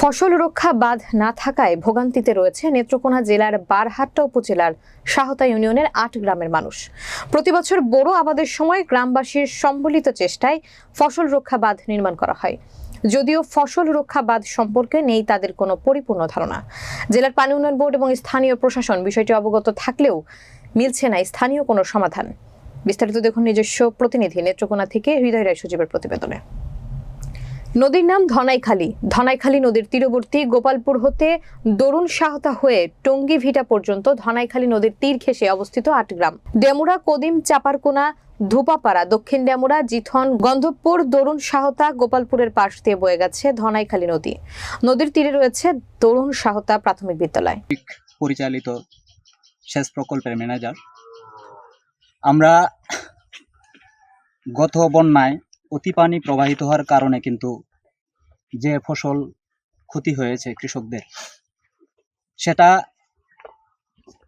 ফসল রক্ষা বাঁধ না থাকায় ভোগান্তিতে রয়েছে নেত্রকোনা জেলার বারহাট্টা উপজেলার সাহতা ইউনিয়নের আট গ্রামের মানুষ। প্রতিবছর বড় আবাদের সময় গ্রামবাসীর সম্বলিত চেষ্টায় ফসল রক্ষা বাঁধ নির্মাণ করা হয়। যদিও ফসল রক্ষা বাঁধ সম্পর্কে নেই তাদের কোনো পরিপূর্ণ ধারণা। জেলার পানি উন্নয়ন বোর্ড এবং স্থানীয় প্রশাসন বিষয়টি অবগত থাকলেও মিলছে না, স্থানীয় কোনো সমাধান। বিস্তারিত দেখুন নিজস্ব প্রতিনিধি নেত্রকোনা থেকে হৃদয় রায় সচিবের প্রতিবেদনে। নদীর নাম ধনাইখালী। ধনাইখালী নদীর তীরবর্তী গোপালপুর হতে দরুন সাহতা হয়ে টঙ্গী ভিটা পর্যন্ত ধনাইখালী নদীর তীর ঘেঁষে অবস্থিত আট গ্রাম। ডেমুরা, কদিম, চাপারকোনা, ধুপাপাড়া, দক্ষিণ ডেমুরা, জিথন, গন্ধবপুর, দরুন সাহতা গোপালপুরের পাশ দিয়ে বয়ে গেছে ধনাইখালী নদী। নদীর তীরে রয়েছে দরুন সাহতা প্রাথমিক বিদ্যালয়। পরিচালিত সেচ প্রকল্পের ম্যানেজার। আমরা গত বন্যায় অতি পানি প্রবাহিত হওয়ার কারণে কিন্তু যে ফসল ক্ষতি হয়েছে কৃষকদের, সেটা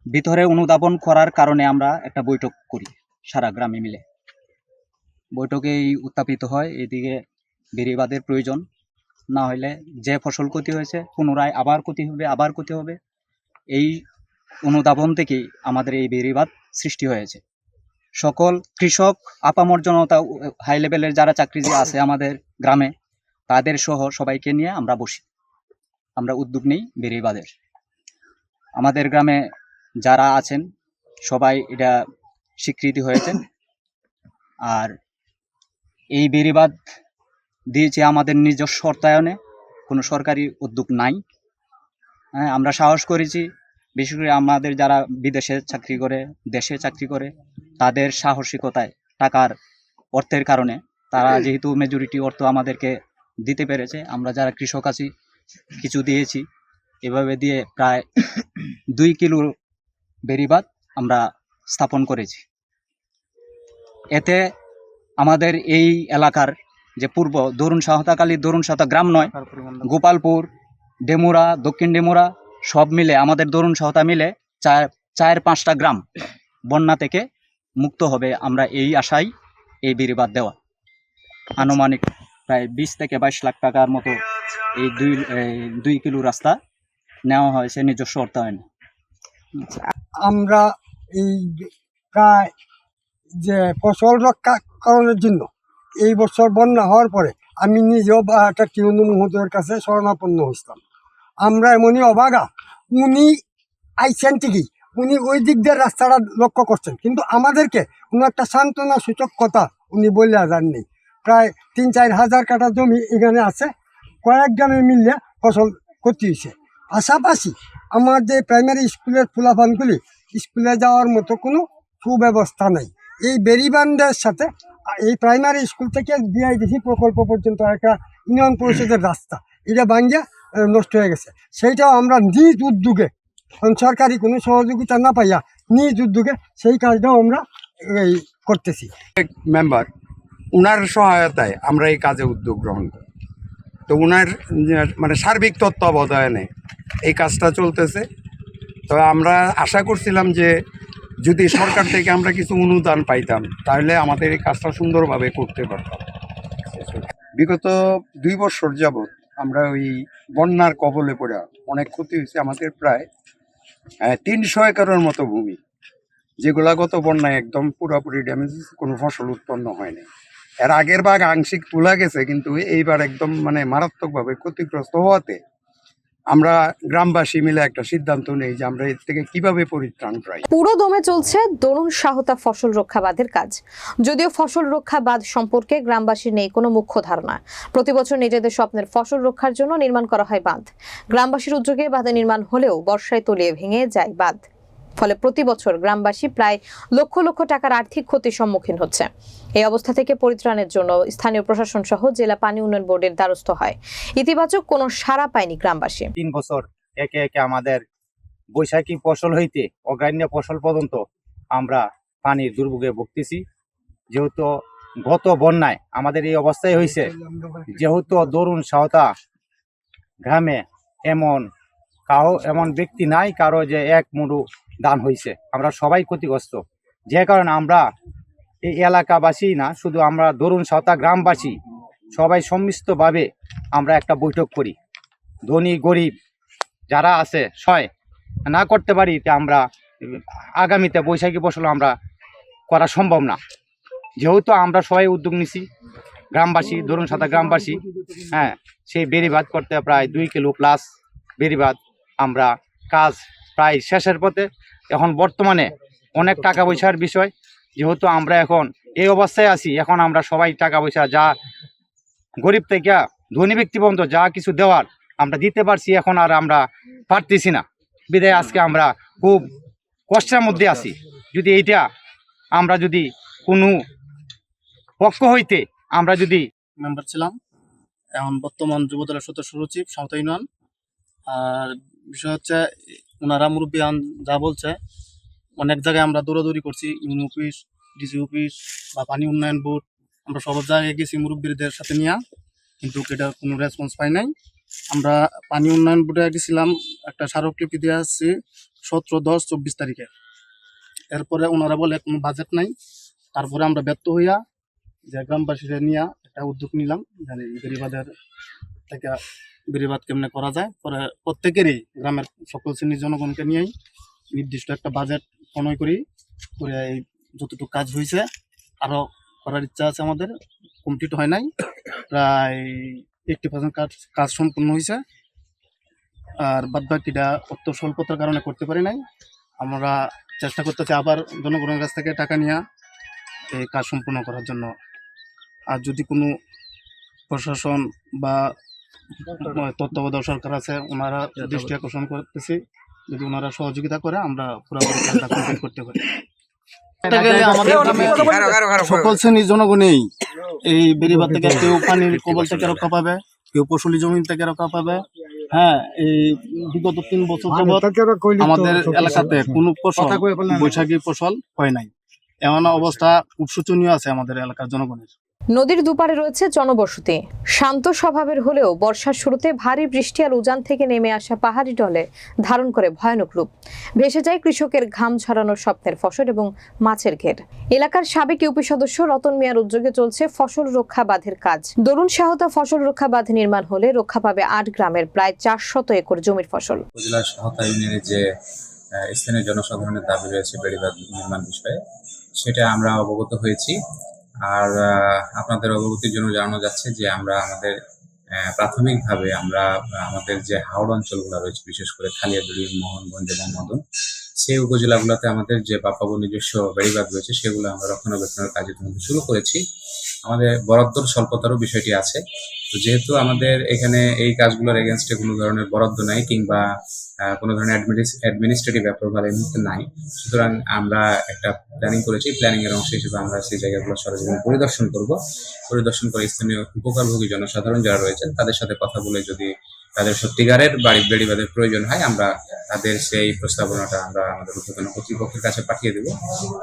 ভিতরে অনুধাবন করার কারণে আমরা একটা বৈঠক করি সারা গ্রামে মিলে। বৈঠকে এই উত্থাপিত হয়, এদিকে বেরিবাদের প্রয়োজন। না হলে যে ফসল ক্ষতি হয়েছে, পুনরায় আবার ক্ষতি হবে, আবার ক্ষতি হবে, এই অনুধাবন থেকেই আমাদের এই বেরিবাদ সৃষ্টি হয়েছে। সকল কৃষক, আপামর জনতা হাই লেভেলের যারা চাকরিজীবী আছে আমাদের গ্রামে তাদের সহ সবাইকে নিয়ে আমরা বসি। আমরা উদ্যোগ নিই বেরিবাদের আমাদের গ্রামে যারা আছেন, সবাই এটা স্বীকৃতি হয়েছেন। আর এই বেরিবাদ দিয়েছে আমাদের নিজস্ব অর্থায়নে কোনো সরকারি উদ্যোগ নাই। হ্যাঁ আমরা সাহস করেছি, বিশেষ করে আমাদের যারা বিদেশে চাকরি করে, দেশে চাকরি করে, তাদের সাহসিকতায়, টাকার অর্থের কারণে। তারা যেহেতু মেজরিটি অর্থ আমাদেরকে দিতে পেরেছে। আমরা যারা কৃষক আছি, কিছু দিয়েছি। এভাবে দিয়ে প্রায় দুই কিলো বেরিবাদ আমরা স্থাপন করেছি। এতে আমাদের এই এলাকার যে পূর্ব দরুণ সাহতাকালী দরুণ সাহতা গ্রাম নয়, গোপালপুর, ডেমুরা, দক্ষিণ ডেমুরা, সব মিলে আমাদের দরুণ সাহতা মিলে চার চার পাঁচটা গ্রাম বন্যা থেকে মুক্ত হবে। আমরা এই আশাই এই বিরিবাদ দেওয়া। আনুমানিক প্রায় বিশ থেকে বাইশ লাখ টাকার মতো এই দুই দুই কিলো রাস্তা নেওয়া হয়েছে নিজস্ব অর্থায়নে আমরা এই প্রায় যে ফসল রক্ষা করার জন্য এই বছর বন্যা হওয়ার পরে আমি নিজেও বা একটা টিউনু মহোদয়ের কাছে শরণাপন্ন হয়েছিলাম আমরা এমনই অবাগা, উনি আইসেন ঠিকই, উনি ওই দিক দিয়ে রাস্তাটা লক্ষ্য করছেন, কিন্তু আমাদেরকে কোনো একটা সান্ত্বনা সূচক কথা উনি বলে যাননি। প্রায় তিন, চার হাজার কাটা জমি এখানে আছে। কয়েক গ্রামে মিললে ফসল ক্ষতি হয়েছে। পাশাপাশি আমার যে প্রাইমারি স্কুলের ফুলাফানগুলি, স্কুলে যাওয়ার মতো কোনো সুব্যবস্থা নেই। এই বেরিবান্ডের সাথে এই প্রাইমারি স্কুল থেকে বিআইডিসি প্রকল্প পর্যন্ত একটা ইউনিয়ন পরিষদের রাস্তা, এটা ভাঙ্গিয়া নষ্ট হয়ে গেছে। সেইটাও আমরা নিজ উদ্যোগে সরকারি কোনো সহযোগিতা না পাইয়া নিজ উদ্যোগে সেই কাজটাও আমরা, এই, করতেছি। মেম্বার উনার সহায়তায় আমরা এই কাজে উদ্যোগ গ্রহণ করি। তো উনার মানে সার্বিক তত্ত্বাবধানে এই কাজটা চলতেছে। তো আমরা আশা করছিলাম যে যদি সরকার থেকে আমরা কিছু অনুদান পাইতাম, তাহলে আমাদের এই কাজটা সুন্দরভাবে করতে পারতাম। বিগত দুই বছর যাবৎ আমরা ওই বন্যার কবলে পড়ে অনেক ক্ষতি হয়েছে আমাদের প্রায় তিনশো একরের মতো ভূমি, যেগুলা গত বন্যায় একদম পুরোপুরি ড্যামেজ কোনো ফসল উৎপন্ন হয়নি এর আগের ভাগ আংশিক তোলা গেছে, কিন্তু এইবার একদম মানে মারাত্মকভাবে ক্ষতিগ্রস্ত হওয়াতে আমরা গ্রামবাসী মিলে একটা সিদ্ধান্ত নেই যে আমরা এর থেকে কীভাবে পরিত্রাণ পাই। পুরো দমে চলছে দরুন সাহতা ফসল রক্ষা বাঁধের কাজ। যদিও ফসল রক্ষা বাঁধ সম্পর্কে গ্রামবাসীর নেই কোনো মুখ্য ধারণা। প্রতি বছর নিজেদের স্বপ্নের ফসল রক্ষার জন্য নির্মাণ করা হয় বাঁধ। গ্রামবাসীর উদ্যোগে বাঁধে নির্মাণ হলেও বর্ষায় তলিয়ে ভেঙে যায় বাঁধ। ফলে প্রতি বছর গ্রামবাসী প্রায় লক্ষ লক্ষ টাকার আর্থিক ক্ষতির সম্মুখীন হচ্ছে। এই অবস্থা থেকে পরিত্রাণের জন্য স্থানীয় প্রশাসন সহ জেলা পানি উন্নয়ন বোর্ডের দ্বারস্থ হয়। ইতিবাচক কোনো সাড়া পায়নি গ্রামবাসী। তিন বছর একে একে আমাদের বৈশাখী ফসল হইতে অগ্রাণ্য ফসল পর্যন্ত আমরা পানির দুর্ভোগে ভুগতেছি। যেহেতু গত বন্যায় আমাদের এই অবস্থায় হয়েছে যেহেতু দরুন সাহতা গ্রামে এমন কাহ, এমন ব্যক্তি নাই, কারও যে এক মুড়ু দান হয়েছে। আমরা সবাই ক্ষতিগ্রস্ত। যে কারণে আমরা এই এলাকাবাসী না, শুধু আমরা দরুন সাহতা গ্রামবাসী, সবাই সম্মিলিতভাবে আমরা একটা বৈঠক করি। ধনী, গরিব যারা আছে সয় না করতে পারি তা আমরা আগামীতে বৈশাখী ফসল আমরা করা সম্ভব না। যেহেতু আমরা সবাই উদ্যোগ নিছি, গ্রামবাসী ধরুন সাদা গ্রামবাসী হ্যাঁ সেই বেরিবাদ করতে প্রায় দুই কিলো প্লাস বেরিবাদ আমরা কাজ প্রায় শেষের পথে এখন বর্তমানে অনেক টাকা পয়সার বিষয়। যেহেতু আমরা এখন এই অবস্থায় আছি, এখন আমরা সবাই টাকা পয়সা যা গরিব থেকে ধনী ব্যক্তি পর্যন্ত যা কিছু দেওয়ার আমরা দিতে পারছি, এখন আর আমরা পারতেছি না। বিদায়, আজকে আমরা খুব কষ্টের মধ্যে আছি। যদি এইটা আমরা যদি কোনো পক্ষ হইতে আমরা যদি মেম্বার ছিলাম, এখন বর্তমান যুবদলের সদস্য সচিব সাঁওতা ইউনিয়ন। আর বিষয় হচ্ছে ওনারা মুরব্বী যা বলছে, অনেক জায়গায় আমরা দৌড়াদৌড়ি করছি ইউনি অফিস, ডিসি অফিস বা পানি উন্নয়ন বোর্ড, আমরা সব জায়গায় গেছি মুরব্বীদের সাথে নিয়ে, কিন্তু এটা কোনো রেসপন্স পাই নাই। আমরা পানি উন্নয়ন বোর্ডে গেছিলাম, একটা স্মারকলিপি দিয়ে আসছি, সতেরো দশ চব্বিশ তারিখে। এরপরে ওনারা বলে, কোনো বাজেট নাই। তারপরে আমরা ব্যর্থ হইয়া যে গ্রামবাসীরা নিয়ে একটা উদ্যোগ নিলাম, জানি বেরিবাদের থেকে বেরিবাদ কেমনে করা যায়? পরে প্রত্যেকেরই গ্রামের সকল শ্রেণির জনগণকে নিয়েই নির্দিষ্ট একটা বাজেট প্রণয় করি, করে এই যতটুকু কাজ হয়েছে আরও করার ইচ্ছা আছে আমাদের কমপ্লিট হয় নাই, প্রায় এইটটি পার্সেন্ট কাজ কাজ সম্পূর্ণ হয়েছে। আর বাদ বাকিটা অর্থ স্বল্পতার কারণে করতে পারি নাই। আমরা চেষ্টা করতেছি আবার জনগণের কাছ থেকে টাকা নিয়ে এই কাজ সম্পূর্ণ করার জন্য। আর যদি কোনো প্রশাসন বা তত্ত্বাবধায়ক সরকার আছে ওনারা দৃষ্টি আকর্ষণ করতেছি। যদি ওনারা সহযোগিতা করে আমরা পুরোপুরি কাজটা কমপ্লিট করতে পারি। সকল শ্রেণির জনগণেই এই বেরিবার থেকে কেউ পানির কবল থেকে রক্ষা পাবে কেউ ফসলি জমি থেকে রক্ষা পাবে। হ্যাঁ এই বিগত তিন বছর যাবৎ আমাদের এলাকাতে কোনো ফসল বৈশাখী ফসল হয় নাই। এমন অবস্থা খুব শোচনীয় আছে আমাদের এলাকার জনগণের। নদীর দুপারে রয়েছে জনবসতি। শান্ত স্বভাবের হলেও বর্ষার শুরুতে ভারী বৃষ্টি আর উজান থেকে নেমে আসা পাহাড়ি ঢলে ধারণ করে ভয়ানক রূপ। ভেসে যায় কৃষকের ঘাম ছড়ানোর স্বপ্নের ফসল এবং মাছের ঘের। এলাকার সাবেক ইউপি সদস্য রতন মিয়ার উদ্যোগে চলছে ফসল রক্ষা বাঁধের কাজ। দরুন সাহতা ফসল রক্ষা বাঁধ নির্মাণ হলে রক্ষা পাবে আট গ্রামের প্রায় চারশত একর জমির ফসল। যে স্থানীয় জনসাধারণের দাবি রয়েছে বেড়িবাঁধ নির্মাণ বিষয়ে, সেটা আমরা অবগত হয়েছি। আর আপনাদের অবগতির জন্য জানানো যাচ্ছে যে আমরা আমাদের প্রাথমিকভাবে আমরা, আমাদের যে হাওড় অঞ্চলগুলো রয়েছে, বিশেষ করে খালিয়াদুড়ি মোহনগঞ্জ এবং মদন, সেই উপজেলাগুলোতে আমাদের যে বাপাবু নিজস্ব বেড়িবাগ রয়েছে, সেগুলো আমরা রক্ষণাবেক্ষণের কাজে শুরু করেছি। আমাদের বরাদ্দর স্বল্পতারও বিষয়টি আছে। তো যেহেতু আমাদের এখানে এই কাজগুলোর এগেনস্টে কোনো ধরনের বরাদ্দ নাই কিংবা কোনো ধরনের অ্যাডমিনিস্ট্রেটিভ অ্যাপ্রুভাল এই মুহূর্তে নাই, সুতরাং আমরা একটা প্ল্যানিং করেছি। প্ল্যানিং এর অংশ হিসেবে আমরা সেই জায়গাগুলো সরজমিনে পরিদর্শন করব। পরিদর্শন করে স্থানীয় উপকারভোগী জনসাধারণ যারা রয়েছেন, তাদের সাথে কথা বলে যদি তাদের সত্যিকারের বাড়ি বেড়িবাদের প্রয়োজন হয়, আমরা তাদের সেই প্রস্তাবনাটা আমরা আমাদের উদ্বোধন কর্তৃপক্ষের কাছে পাঠিয়ে দেব।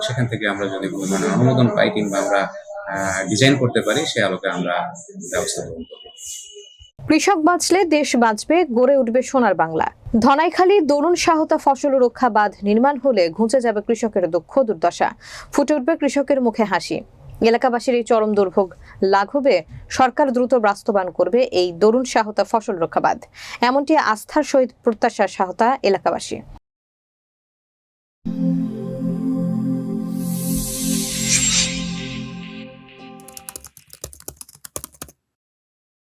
সেখান থেকে আমরা যদি অনুমোদন পাই কিংবা আমরা ডিজাইন করতে পারি, সে আলোকে আমরা ব্যবস্থা গ্রহণ করব। কৃষক বাঁচলে দেশ বাঁচবে, গড়ে উঠবে সোনার বাংলা। ধনাইখালী দরুন সাহতা ফসল রক্ষা বাঁধ নির্মাণ হলে ঘুঁচে যাবে কৃষকের দুঃখ, দুর্দশা। ফুটে উঠবে কৃষকের মুখে হাসি। এলাকাবাসীর এই চরম দুর্ভোগ লাঘবে, সরকার দ্রুত বাস্তবায়ন করবে এই দরুন সাহতা ফসল রক্ষা বাঁধ। এমনটি আস্থার সহিত প্রত্যাশা সাহতা এলাকাবাসী।